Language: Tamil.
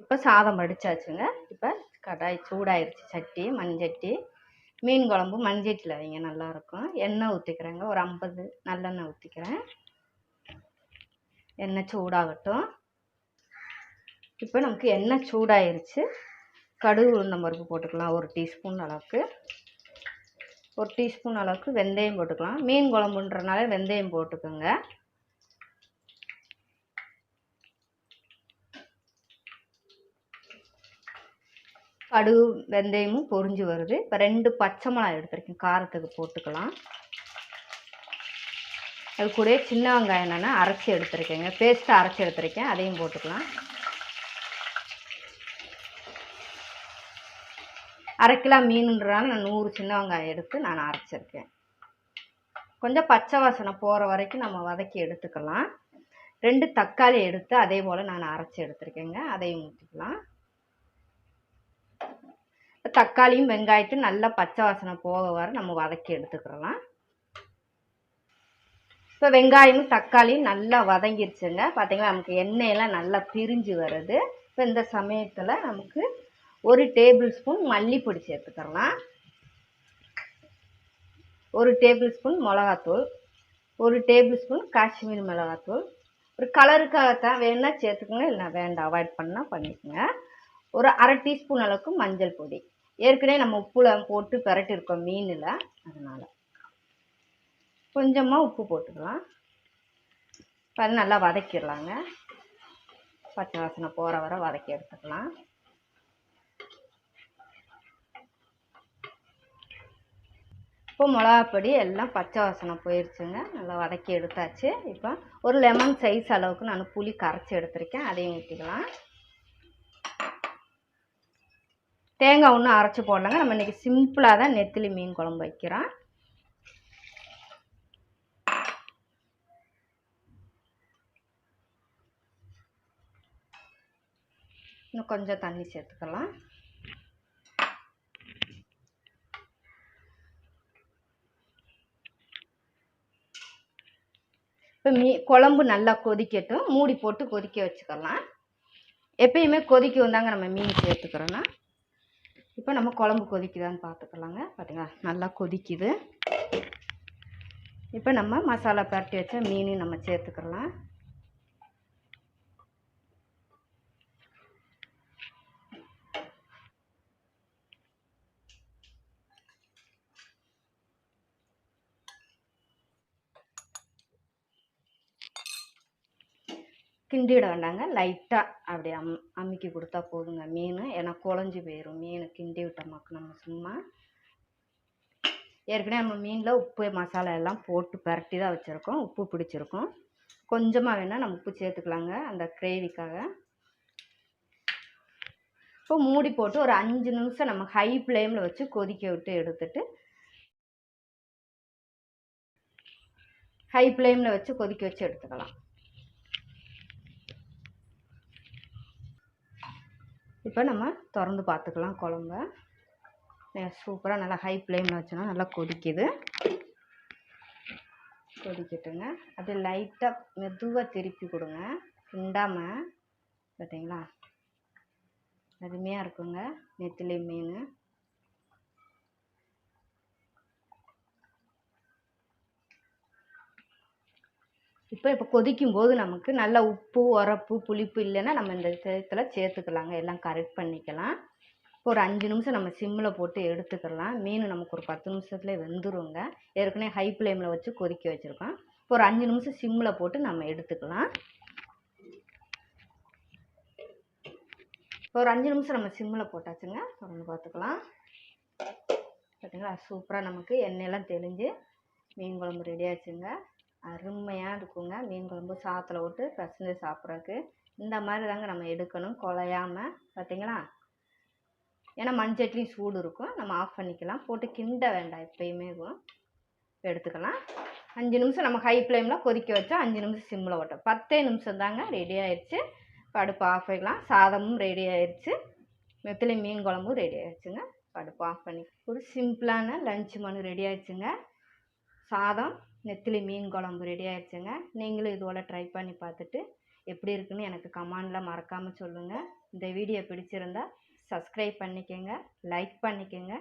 இப்போ சாதம் வடிச்சாச்சுங்க. இப்போ கடாய் சூடாயிருச்சு. சட்டி மண்சட்டி மீன் குழம்பு மண்சட்டியில் வைங்க நல்லாயிருக்கும் எண்ணெய் ஊற்றிக்கிறேங்க ஒரு ஐம்பது நல்லெண்ணெய் ஊற்றிக்கிறேன் எண்ணெய் சூடாகட்டும். இப்போ நமக்கு எண்ணெய் சூடாயிருச்சு. கடுகு உளுந்தம் பருப்பு போட்டுக்கலாம். ஒரு டீஸ்பூன் அளவுக்கு. ஒரு டீஸ்பூன் அளவுக்கு வெந்தயம் போட்டுக்கலாம். மீன் குழம்புன்றனால வெந்தயம் போட்டுக்கோங்க. கடுகு வெந்தயமும் பொரிஞ்சு வருது. இப்போ ரெண்டு பச்சை மிளகாய் எடுத்துருக்கேன். காரத்துக்கு போட்டுக்கலாம். அது கூட சின்ன வெங்காயம் என்னென்ன அரைச்சி எடுத்துருக்கேங்க. பேஸ்ட்டு அரைச்சி எடுத்துருக்கேன். அதையும் போட்டுக்கலாம். அரை கிலோ நான் நூறு சின்ன வெங்காயம் எடுத்து நான் அரைச்சிருக்கேன். கொஞ்சம் பச்சை வாசனை போகிற வரைக்கும் நம்ம வதக்கி எடுத்துக்கலாம். ரெண்டு தக்காளி எடுத்து அதே போல் நான் அரைச்சி எடுத்துருக்கேங்க. அதையும் ஊற்றிக்கலாம் தக்காளியும் வெங்காயத்தையும் நல்லா பச்சை வாசனை போக வர நம்ம வதக்கி எடுத்துக்கிறலாம். இப்போ வெங்காயமும் தக்காளியும் நல்லா வதங்கிருச்சுங்க. பார்த்திங்கன்னா நமக்கு எண்ணெயெல்லாம் நல்லா பிரிஞ்சு வருது. இப்போ இந்த சமயத்தில் நமக்கு ஒரு டேபிள் ஸ்பூன் மல்லிப்பொடி சேர்த்துக்கிறலாம் ஒரு டேபிள் ஸ்பூன் மிளகாத்தூள். ஒரு டேபிள் ஸ்பூன் காஷ்மீர் மிளகாத்தூள். ஒரு கலருக்காகத்தான் வேணால் சேர்த்துக்கோங்க இல்லை வேண்டாம். அவாய்ட் பண்ணால் பண்ணிக்கோங்க. ஒரு அரை டீஸ்பூன் அளவுக்கு மஞ்சள் பொடி. ஏற்கனவே நம்ம உப்புல போட்டு பிரட்டிருக்கோம் மீனில். அதனால். கொஞ்சமாக உப்பு போட்டுக்கலாம். அது நல்லா வதக்கிடலாங்க. பச்சை வாசனை போகிற வர வதக்கி எடுத்துக்கலாம். இப்போ மிளகாப்பொடி எல்லாம் பச்சை வாசனை போயிடுச்சுங்க நல்லா வதக்கி எடுத்தாச்சு. இப்போ ஒரு லெமன் சைஸ் அளவுக்கு நான் புளி கரைச்சி எடுத்திருக்கேன். அதையும் ஊற்றிக்கலாம் தேங்காய் ஒன்றும் அரைச்சி போடலங்க. நம்ம இன்றைக்கி சிம்பிளாக தான் நெத்திலி மீன் குழம்பு வைக்கிறோம். இன்னும் கொஞ்சம் தண்ணி சேர்த்துக்கலாம். இப்போ மீ குழம்பு நல்லா கொதிக்கட்டும். மூடி போட்டு கொதிக்க வச்சுக்கலாம். எப்பயுமே கொதிக்க வந்தாங்க நம்ம மீன் சேர்த்துக்கிறோன்னா இப்போ நம்ம குழம்பு கொதிக்குதான்னு பார்த்துக்கலாங்க. பார்த்தீங்களா நல்லா கொதிக்குது. இப்போ நம்ம மசாலா பரட்டி வச்ச மீனையும் நம்ம சேர்த்துக்கலாம். கிண்டிட வேண்டாங்க. லைட்டாக அப்படி அம் அமுக்கி கொடுத்தா போதுங்க. மீன் ஏன்னா குழஞ்சி போயிடும் மீன் கிண்டி விட்டோமாக்கு நம்ம சும்மா ஏற்கனவே நம்ம மீனில் உப்பு மசாலா எல்லாம் போட்டு பரட்டி தான் வச்சுருக்கோம். உப்பு பிடிச்சிருக்கோம். கொஞ்சமாக வேணால் நம்ம உப்பு சேர்த்துக்கலாங்க. அந்த கிரேவிக்காக. இப்போ மூடி போட்டு ஒரு அஞ்சு நிமிஷம் நம்ம ஹை ஃப்ளேமில் வச்சு கொதிக்க விட்டு எடுத்துட்டு ஹை ஃப்ளேமில் வச்சு கொதிக்க வச்சு எடுத்துக்கலாம். இப்போ நம்ம திறந்து பார்த்துக்கலாம் குழம்ப. சூப்பராக நல்லா ஹை ஃப்ளேமில் வச்சோன்னா நல்லா கொதிக்குது. கொதிக்கட்டுங்க. அப்படியே லைட்டாக மெதுவாக திருப்பி கொடுங்க. கிண்டாமல் பார்த்தீங்களா? அருமையாக இருக்குங்க. நெத்திலி மீன். இப்போ இப்போ கொதிக்கும் போது நமக்கு நல்ல உப்பு உரப்பு புளிப்பு இல்லைன்னா நம்ம இந்த விஷயத்தில் சேர்த்துக்கலாங்க. எல்லாம் கரெக்ட் பண்ணிக்கலாம். இப்போ ஒரு அஞ்சு நிமிஷம் நம்ம சிம்மில் போட்டு எடுத்துக்கலாம். மீன் நமக்கு ஒரு பத்து நிமிஷத்துல வெந்துருங்க. ஏற்கனவே ஹை ஃப்ளேமில் வச்சு கொதிக்க வச்சுருக்கோம். இப்போ ஒரு அஞ்சு நிமிஷம் சிம்மில் போட்டு நம்ம எடுத்துக்கலாம். இப்போ ஒரு அஞ்சு நிமிஷம் நம்ம சிம்மில் போட்டாச்சுங்க. தொடர்ந்து பார்த்துக்கலாம். பார்த்தீங்களா சூப்பராக நமக்கு எண்ணெயெல்லாம் தெளிஞ்சு மீன் குழம்பு ரெடி ஆச்சுங்க. அருமையாக இருக்குங்க. மீன் குழம்பு சாத்தில் விட்டு பசங்க சாப்பிட்றதுக்கு. இந்த மாதிரி தாங்க நம்ம எடுக்கணும். குலையாமல் பார்த்தீங்களா ஏன்னா மண்சட்டிலையும் சூடு இருக்கும். நம்ம ஆஃப் பண்ணிக்கலாம். போட்டு கிண்ட வேண்டாம் எப்பயுமே. எடுத்துக்கலாம். அஞ்சு நிமிஷம் நம்ம ஹை ஃப்ளேமில் கொதிக்க வச்சா அஞ்சு நிமிஷம் சிம்மில் ஓட்டோம் பத்தே நிமிஷம் தாங்க ரெடி ஆயிடுச்சு படுப்பு ஆஃப் பண்ணிக்கலாம் சாதமும் ரெடி ஆயிடுச்சு மெத்திலி மீன் குழம்பும் ரெடி ஆயிடுச்சுங்க படுப்பு ஆஃப் பண்ணி. ஒரு சிம்பிளான லஞ்ச் மனு ரெடி ஆயிடுச்சுங்க சாதம் நெத்திலி மீன் குழம்பு ரெடி ஆயிடுச்சுங்க. நீங்களும் இதுபோல் ட்ரை பண்ணி பார்த்துட்டு எப்படி இருக்குன்னு எனக்கு கமெண்டில் மறக்காமல் சொல்லுங்கள் இந்த வீடியோ பிடிச்சிருந்தா சப்ஸ்கிரைப் பண்ணிக்கோங்க லைக் பண்ணிக்கோங்க.